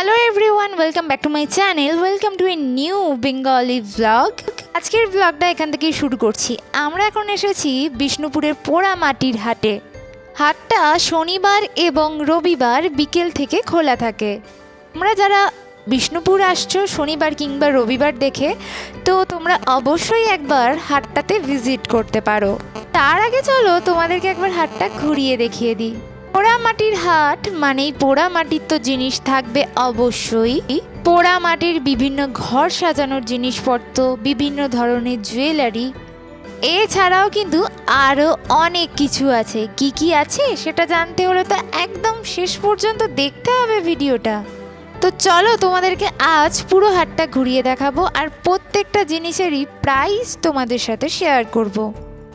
Hello everyone welcome back to my channel welcome to a new Bengali blog আজকের ব্লগটা এখান থেকেই শুরু করছি। আমরা এখন এসেছি বিষ্ণুপুরের পোড়া মাটির হাটে। হাটটা শনিবার এবং রবিবার বিকেল থেকে খোলা থাকে। তোমরা যারা বিষ্ণুপুর আসছো শনিবার কিংবা রবিবার দেখে, তো তোমরা অবশ্যই একবার হাটটাতে ভিজিট করতে পারো। তার আগে চলো তোমাদেরকে একবার হাটটা ঘুরিয়ে দেখিয়ে দিই। পোড়া মাটির হাট মানেই পোড়া মাটির তো জিনিস থাকবে অবশ্যই। পোড়া মাটির বিভিন্ন ঘর সাজানোর জিনিসপত্র, বিভিন্ন ধরনের জুয়েলারি। এছাড়াও কিন্তু আরও অনেক কিছু আছে। কি কি আছে সেটা জানতে হলে তো একদম শেষ পর্যন্ত দেখতে হবে ভিডিওটা। তো চলো তোমাদেরকে আজ পুরো হাটটা ঘুরিয়ে দেখাবো আর প্রত্যেকটা জিনিসেরই প্রাইস তোমাদের সাথে শেয়ার করব।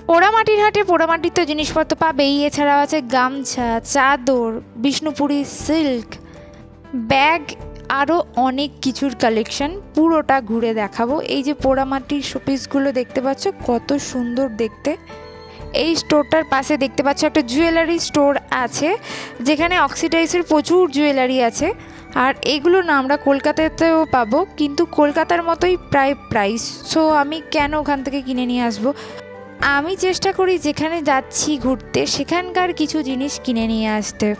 পোড়ামাটির হাটে পোড়ামাটির তো জিনিসপত্র পাবেই। এছাড়াও আছে গামছা, চাদর, বিষ্ণুপুরি সিল্ক, ব্যাগ আরও অনেক কিছুর কালেকশন। পুরোটা ঘুরে দেখাবো। এই যে পোড়ামাটির শোপিসগুলো দেখতে পাচ্ছ, কত সুন্দর দেখতে। এই স্টোরটার পাশে দেখতে পাচ্ছ একটা জুয়েলারি স্টোর আছে, যেখানে অক্সিডাইজের প্রচুর জুয়েলারি আছে। আর এগুলো না আমরা কলকাতাতেও পাবো, কিন্তু কলকাতার মতোই প্রায় প্রাইস সো আমি কেন ওখান থেকে কিনে নিয়ে আসব? আমি চেষ্টা করি যেখানে যাচ্ছি ঘুরতে, সেখানকার কিছু জিনিস কিনে নিয়ে আসতে।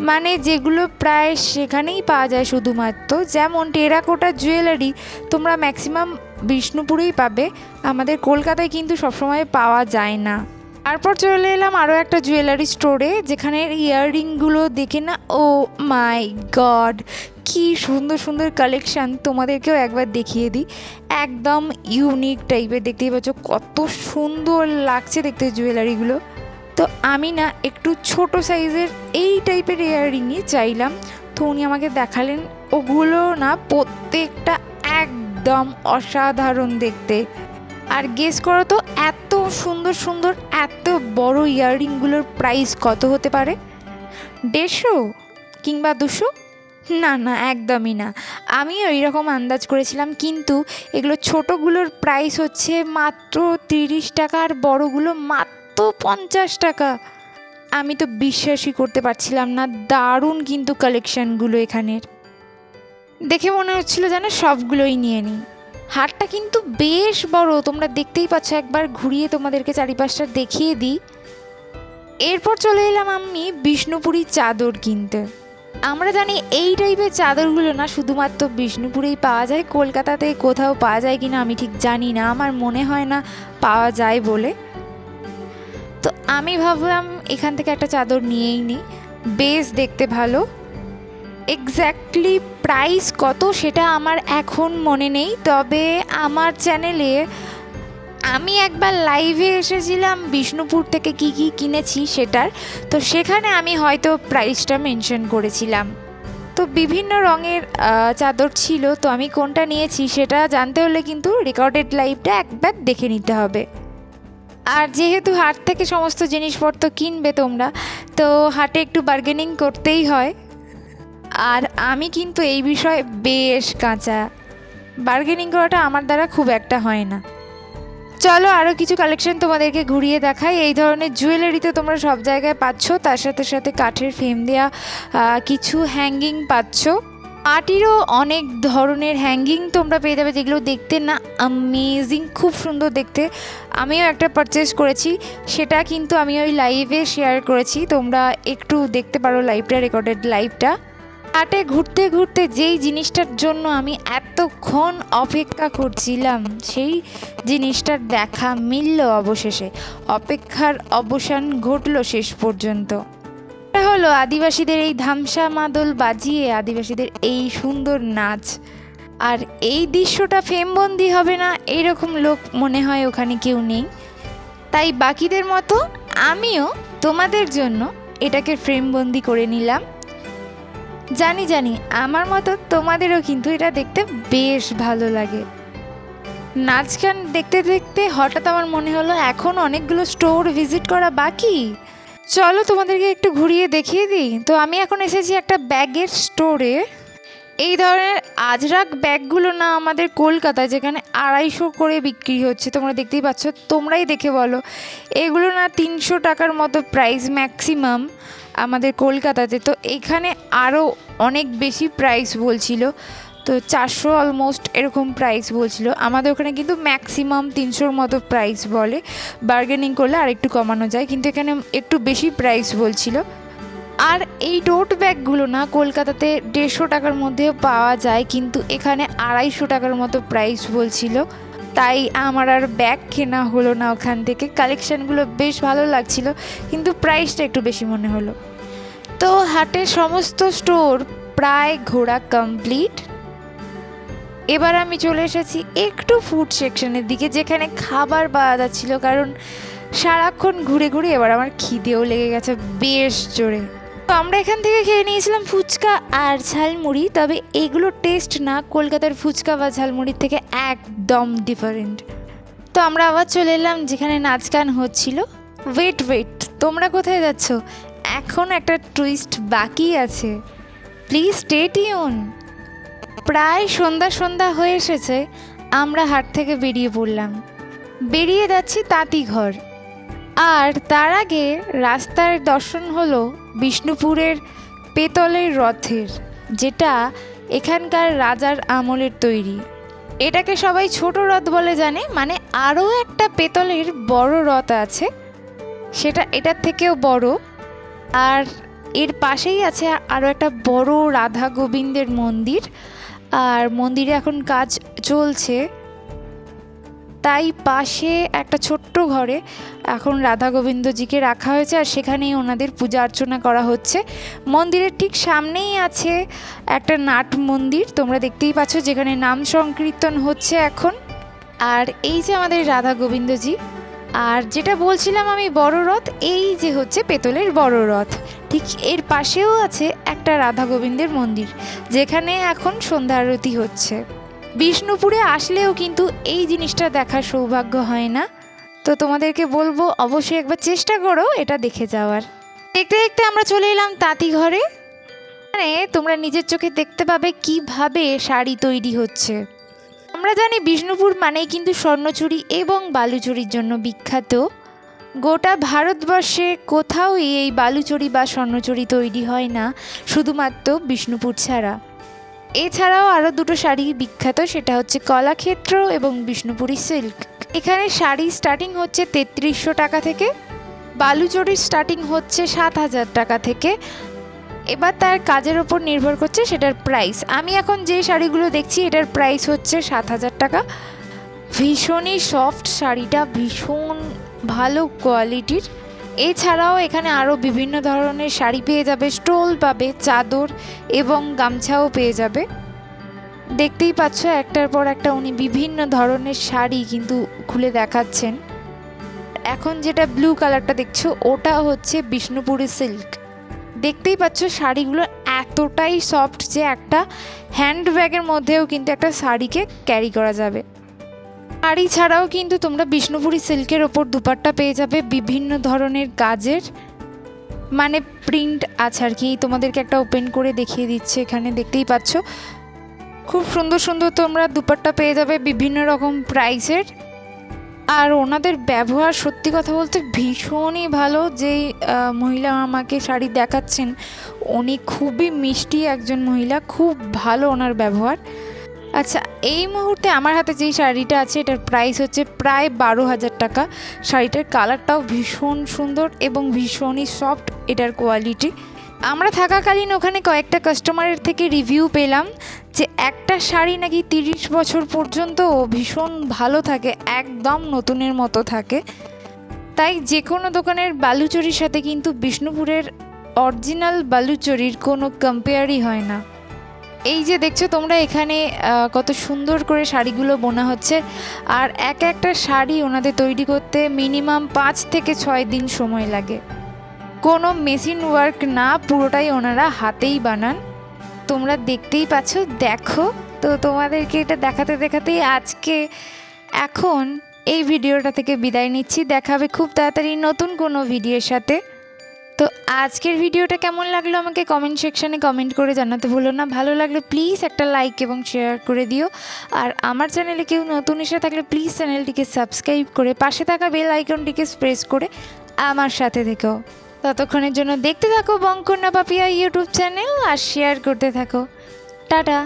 মানে যেগুলো প্রায় সেখানেই পাওয়া যায় শুধুমাত্র। যেমন টেরাকোটা জুয়েলারি তোমরা ম্যাক্সিমাম বিষ্ণুপুরেই পাবে। আমাদের কলকাতায় কিন্তু সবসময় পাওয়া যায় না। তারপর চলে এলাম আরও একটা জুয়েলারি স্টোরে যেখানে ইয়াররিংগুলো দেখে না, ও মাই গড! কি সুন্দর সুন্দর কালেকশান তোমাদেরকেও একবার দেখিয়ে দিই। একদম ইউনিক টাইপের দেখতেই পাচ্ছ কত সুন্দর লাগছে দেখতে জুয়েলারিগুলো তো আমি না একটু ছোট সাইজের এই টাইপের ইয়াররিংই চাইলাম। তো উনি আমাকে দেখালেন, ওগুলো না প্রত্যেকটা একদম অসাধারণ দেখতে। আর গেস করো তো এত সুন্দর সুন্দর, এত বড় ইয়াররিংগুলোর প্রাইস কত হতে পারে? দেড়শো কিংবা দুশো? না না, একদমই না। আমিও এইরকম আন্দাজ করেছিলাম, কিন্তু এগুলো ছোটোগুলোর প্রাইস হচ্ছে মাত্র তিরিশ টাকা আর বড়গুলো মাত্র পঞ্চাশ টাকা। আমি তো বিশ্বাসই করতে পারছিলাম না, দারুণ কিন্তু কালেকশানগুলো এখানের। দেখে মনে হচ্ছিল যেন সবগুলোই নিয়ে নিই। হাটটা কিন্তু বেশ বড়, তোমরা দেখতেই পাচ্ছ, একবার ঘুরিয়ে তোমাদেরকে চারিপাশটা দেখিয়ে দিই। এরপর চলে এলাম আমি বিষ্ণুপুরি চাদর কিনতে। আমরা জানি এই টাইপের চাদরগুলো না শুধুমাত্র বিষ্ণুপুরেই পাওয়া যায়। কলকাতাতে কোথাও পাওয়া যায় কিনা আমি ঠিক জানি না। আমার মনে হয় না পাওয়া যায় বলে। তো আমি ভাবলাম এখান থেকে একটা চাদর নিয়েই নিই বেশ দেখতে ভালো। এক্স্যাক্টলি প্রাইস কত সেটা আমার এখন মনে নেই। তবে আমার চ্যানেলে আমি একবার লাইভে এসেছিলাম বিষ্ণুপুর থেকে কি কি কিনেছি সেটার। তো সেখানে আমি হয়তো প্রাইসটা মেনশন করেছিলাম। তো বিভিন্ন রঙের চাদর ছিল, তো আমি কোনটা নিয়েছি সেটা জানতে হলে কিন্তু রেকর্ডেড লাইভটা একবার দেখে নিতে হবে। আর যেহেতু হাট থেকে সমস্ত জিনিসপত্র কিনবে তোমরা, তো হাটে একটু বার্গেনিং করতেই হয়। আর আমি কিন্তু এই বিষয়ে বেশ কাঁচা। বার্গেনিং করাটা আমার দ্বারা খুব একটা হয় না। চলো আরও কিছু কালেকশন তোমাদেরকে ঘুরিয়ে দেখাই। এই ধরনের জুয়েলারি তো তোমরা সব জায়গায় পাচ্ছ, তার সাথে সাথে কাঠের ফ্রেম দেওয়া কিছু হ্যাঙ্গিং পাচ্ছ। মাটিরও অনেক ধরনের হ্যাঙ্গিং তোমরা পেয়ে যাবে, যেগুলো দেখতে না অ্যামেজিং খুব সুন্দর দেখতে। আমিও একটা পারচেস করেছি, সেটা কিন্তু আমি ওই লাইভে শেয়ার করেছি। তোমরা একটু দেখতে পারো লাইভটা রেকর্ডেড লাইভটা হাটে ঘুরতে ঘুরতে যেই জিনিসটার জন্য আমি এতক্ষণ অপেক্ষা করছিলাম, সেই জিনিসটার দেখা মিলল অবশেষে। অপেক্ষার অবসান ঘটলো শেষ পর্যন্ত। এটা হলো আদিবাসীদের এই ধামসা মাদল বাজিয়ে আদিবাসীদের এই সুন্দর নাচ। আর এই দৃশ্যটা ফেমবন্দি হবে না এইরকম লোক মনে হয় ওখানে কেউ নেই। তাই বাকিদের মতো আমিও তোমাদের জন্য এটাকে ফ্রেমবন্দি করে নিলাম। জানি জানি, আমার মতো তোমাদেরও কিন্তু এটা দেখতে বেশ ভালো লাগে। নাচ গান দেখতে দেখতে হঠাৎ আমার মনে হলো এখন অনেকগুলো স্টোর ভিজিট করা বাকি। চলো তোমাদেরকে একটু ঘুরিয়ে দেখিয়ে দিই। তো আমি এখন এসেছি একটা ব্যাগের স্টোরে। এই ধরনের আজরাক ব্যাগগুলো না আমাদের কলকাতায় যেখানে আড়াইশো করে বিক্রি হচ্ছে, তোমরা দেখতেই পাচ্ছ, তোমরাই দেখে বলো। এগুলো না তিনশো টাকার মতো প্রাইস ম্যাক্সিমাম আমাদের কলকাতাতে। তো এখানে আরও অনেক বেশি প্রাইস বলছিল। তো চারশো অলমোস্ট এরকম প্রাইস বলছিল। আমাদের ওখানে কিন্তু ম্যাক্সিমাম তিনশোর মতো প্রাইস বলে। বার্গেনিং করলে আর একটু কমানো যায়, কিন্তু এখানে একটু বেশি প্রাইস বলছিল। আর এই টোট ব্যাগগুলো না কলকাতাতে দেড়শো টাকার মধ্যেও পাওয়া যায়, কিন্তু এখানে আড়াইশো টাকার মতো প্রাইস বলছিল। তাই আমার আর ব্যাগ কেনা হলো না ওখান থেকে। কালেকশানগুলো বেশ ভালো লাগছিল, কিন্তু প্রাইসটা একটু বেশি মনে হলো। তো হাটের সমস্ত স্টোর প্রায় ঘোরা কমপ্লিট। এবার আমি চলে এসেছি একটু ফুড সেকশনের দিকে, যেখানে খাবার পাওয়া যাচ্ছিল, কারণ সারাক্ষণ ঘুরে ঘুরে এবার আমার খিদেও লেগে গেছে বেশ জোরে। তো আমরা এখান থেকে খেয়ে নিয়েছিলাম ফুচকা আর ঝালমুড়ি, তবে এগুলো টেস্ট না কলকাতার ফুচকা বা ঝালমুড়ির থেকে একদম ডিফারেন্ট তো আমরা আবার চলে এলাম যেখানে নাচ গান হচ্ছিল। ওয়েট ওয়েট তোমরা কোথায় যাচ্ছ? এখন একটা টুইস্ট বাকি আছে। প্লিজ স্টে প্রায় সন্ধ্যা সন্ধ্যা হয়ে এসেছে, আমরা হাট থেকে বেরিয়ে পড়লাম। বেরিয়ে যাচ্ছি তাঁতিঘর। আর তার আগে রাস্তার দর্শন হলো বিষ্ণুপুরের পেতলের রথের, যেটা এখানকার রাজার আমলের তৈরি। এটাকে সবাই ছোট রথ বলে জানে মানে আরও একটা পেতলের বড় রথ আছে। সেটা, এটার থেকেও বড়। আর এর পাশেই আছে আরও একটা বড় রাধা গোবিন্দের মন্দির। আর মন্দিরে এখন কাজ চলছে। তাই পাশে একটা ছোট্ট ঘরে এখন রাধা গোবিন্দজিকে রাখা হয়েছে আর সেখানেই ওনাদের পূজা অর্চনা করা হচ্ছে। মন্দিরের ঠিক সামনেই আছে একটা নাট মন্দির, তোমরা দেখতেই পাচ্ছ যেখানে নাম সংকীর্তন হচ্ছে এখন। আর এই যে আমাদের রাধা গোবিন্দজি আর যেটা বলছিলাম আমি বড় রথ, এই যে হচ্ছে পেতলের বড় রথ। ঠিক এর পাশেও আছে একটা রাধা গোবিন্দের মন্দির, যেখানে এখন সন্ধ্যা আরতি হচ্ছে। বিষ্ণুপুরে আসলেও কিন্তু এই জিনিসটা দেখার সৌভাগ্য হয় না। তো তোমাদেরকে বলব, অবশ্যই একবার চেষ্টা করো এটা দেখে যাওয়ার। দেখতে দেখতে আমরা চলে এলাম তাঁতি ঘরে। মানে তোমরা নিজের চোখে দেখতে পাবে কীভাবে শাড়ি তৈরি হচ্ছে। আমরা জানি বিষ্ণুপুর মানেই কিন্তু স্বর্ণচুরি এবং বালুচুরির জন্য বিখ্যাত। গোটা ভারতবর্ষে কোথাও এই বালুচুরি বা স্বর্ণচুরি তৈরি হয় না, শুধুমাত্র বিষ্ণুপুর ছাড়া। এছাড়াও আরও দুটো শাড়ি বিখ্যাত, সেটা হচ্ছে কলাক্ষেত্র এবং বিষ্ণুপুরি সিল্ক। এখানে শাড়ি স্টার্টিং হচ্ছে তেত্রিশশো টাকা থেকে, বালুচরির স্টার্টিং হচ্ছে সাত হাজার টাকা থেকে এবার তার কাজের ওপর নির্ভর করছে সেটার প্রাইস আমি এখন যে শাড়িগুলো দেখছি, এটার প্রাইস হচ্ছে সাত হাজার টাকা। ভীষণই সফট শাড়িটা, ভীষণ ভালো কোয়ালিটির এছাড়াও এখানে আরও বিভিন্ন ধরনের শাড়ি পেয়ে যাবে স্টোল পাবে, চাদর এবং গামছাও পেয়ে যাবে। দেখতেই পাচ্ছ, একটার পর একটা উনি বিভিন্ন ধরনের শাড়ি কিন্তু খুলে দেখাচ্ছেন। এখন যেটা ব্লু কালারটা দেখছ, ওটা হচ্ছে বিষ্ণুপুরি সিল্ক দেখতেই পাচ্ছ শাড়িগুলো এতটাই সফট যে একটা হ্যান্ড ব্যাগের মধ্যেও কিন্তু একটা শাড়িকে ক্যারি করা যাবে। শাড়ি ছাড়াও কিন্তু তোমরা বিষ্ণুপুরী সিল্কের ওপর দুপাট্টা পেয়ে যাবে বিভিন্ন ধরনের কাজের মানে প্রিন্ট আছে আর কি তোমাদেরকে একটা ওপেন করে দেখিয়ে দিচ্ছে এখানে, দেখতেই পাচ্ছ। খুব সুন্দর সুন্দর তোমরা দুপাট্টা পেয়ে যাবে বিভিন্ন রকম প্রাইসের আর ওনাদের ব্যবহার, সত্যি কথা বলতে ভীষণই ভালো। যেই মহিলা আমাকে শাড়ি দেখাচ্ছেন, উনি খুবই মিষ্টি একজন মহিলা, খুব ভালো ওনার ব্যবহার। আচ্ছা এই মুহূর্তে আমার হাতে যেই শাড়িটা আছে, এটার প্রাইস হচ্ছে প্রায় বারো হাজার টাকা। শাড়িটার কালারটাও ভীষণ সুন্দর এবং ভীষণই সফট এটার কোয়ালিটি আমরা থাকাকালীন ওখানে কয়েকটা কাস্টমারের থেকে রিভিউ পেলাম যে একটা শাড়ি নাকি তিরিশ বছর পর্যন্ত ভীষণ ভালো থাকে, একদম নতুনের মতো থাকে। তাই যে কোনো দোকানের বালুচরির সাথে কিন্তু বিষ্ণুপুরের অরিজিনাল বালুচরির কোনো কম্পেয়ারই হয় না। এই যে দেখছ তোমরা এখানে কত সুন্দর করে শাড়িগুলো বোনা হচ্ছে। আর এক একটা শাড়ি ওনাদের তৈরি করতে মিনিমাম পাঁচ থেকে ছয় দিন সময় লাগে। কোনো মেশিন ওয়ার্ক না, পুরোটাই ওনারা হাতেই বানান। তোমরা দেখতেই পাচ্ছ, দেখো। তো তোমাদেরকে এটা দেখাতে দেখাতেই আজকে এখন এই ভিডিওটা থেকে বিদায় নিচ্ছি। দেখাবে খুব তাড়াতাড়ি নতুন কোনো ভিডিওর সাথে। তো আজকের ভিডিওটা কেমন লাগল আমাকে কমেন্ট সেকশানে কমেন্ট করে জানাতে ভুলো না। ভালো লাগলে প্লিজ একটা লাইক এবং শেয়ার করে দিও। আর আমার চ্যানেলে কেউ নতুন এসে থাকলে প্লিজ চ্যানেলটিকে সাবস্ক্রাইব করে পাশে থাকা বেল আইকনটিকে প্রেস করে আমার সাথে থেকেও ততক্ষণের জন্য দেখতে থাকো বঙ্কন্যা পাপিয়া ইউটিউব চ্যানেল আর শেয়ার করতে থাকো। টাটা।